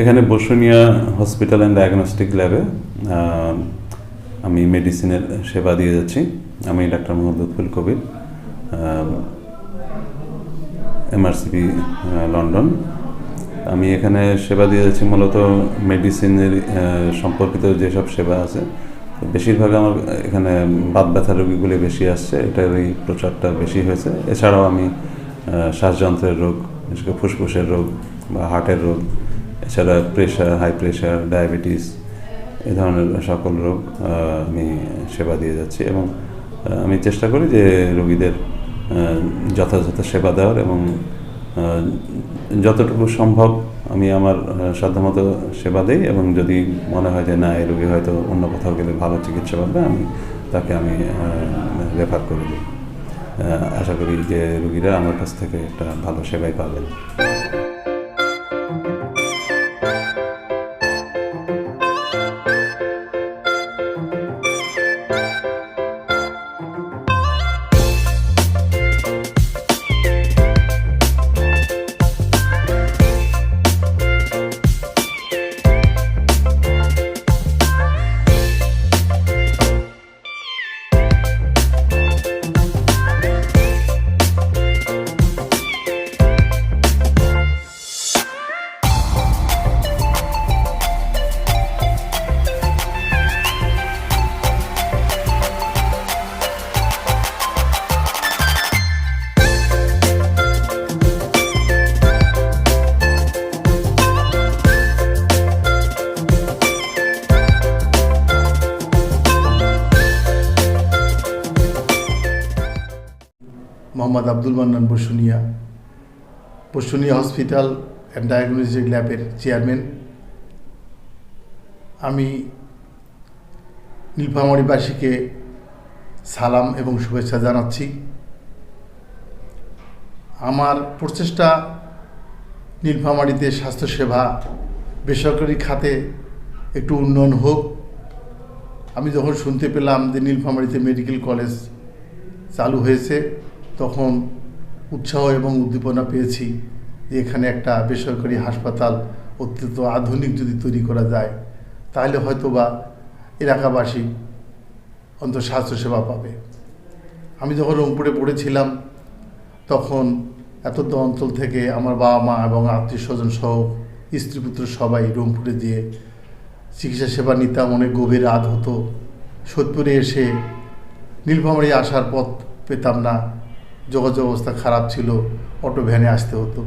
এখানে Basunia hospital and diagnostic ল্যাবে আমি মেডিসিনের সেবা দিয়ে যাচ্ছি। আমি doctor Mohammad Lutful Kabir MRCP London. আমি এখানে সেবা দিয়ে যাচ্ছি মূলত মেডিসিনের সম্পর্কিত যেসব সেবা আছে। বেশিরভাগ আমার এখানে বাত ব্যথা রোগীগুলি বেশি আসছে, এটার এই প্রচারটা বেশি হয়েছে। এছাড়াও আমি শ্বাসযন্ত্রের রোগ, বিশেষ করে ফুসফুসের রোগ বা হার্টের রোগ এছাড়া প্রেশার হাই প্রেশার ডায়াবেটিস এ ধরনের সকল রোগ আমি সেবা দিয়ে যাচ্ছি এবং আমি চেষ্টা করি যে রোগীদের যথাযথ সেবা দেওয়ার এবং যতটুকু সম্ভব আমি আমার সাধ্যমতো সেবা দিই এবং যদি মনে হয় যে না, এই রোগী হয়তো অন্য কোথাও গেলে ভালো চিকিৎসা পাবে, আমি তাকে আমি রেফার করে দিই। আশা করি যে রোগীরা আমার কাছ থেকে একটা ভালো সেবাই পাবেন। Mohammad Abdul Mannan Basunia Basunia hospital and diagnostic ল্যাবের চেয়ারম্যান আমি নীলফামারীবাসীকে সালাম এবং শুভেচ্ছা জানাচ্ছি। আমার প্রচেষ্টা নীলফামারীতে স্বাস্থ্যসেবা, বেসরকারি খাতে একটু উন্নয়ন হোক। আমি যখন শুনতে পেলাম যে নীলফামারীতে মেডিকেল কলেজ চালু হয়েছে তখন উৎসাহ এবং উদ্দীপনা পেয়েছি যে এখানে একটা বেসরকারি হাসপাতাল অত্যন্ত আধুনিক যদি তৈরি করা যায়, তাহলে হয়তো বা এলাকাবাসী অন্তত স্বাস্থ্যসেবা পাবে। আমি যখন রংপুরে পড়েছিলাম, তখন এত অঞ্চল থেকে আমার বাবা মা এবং আত্মীয় স্বজন সহ স্ত্রী পুত্র সবাই রংপুরে দিয়ে চিকিৎসা সেবা নিতাম, অনেক গভীর রাত হতো। সোদপুরে এসে নীলফামারী আসার পথ পেতাম না। যোগাযোগ অবস্থা খারাপ ছিল, অটো ভ্যানে আসতে হতো।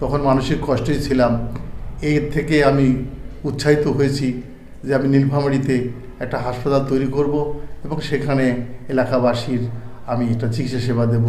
তখন মানসিক কষ্টেই ছিলাম। এর থেকে আমি উৎসাহিত হয়েছি যে আমি নীলফামারিতে একটা হাসপাতাল তৈরি করব এবং সেখানে এলাকাবাসীর আমি একটা চিকিৎসা সেবা দেব।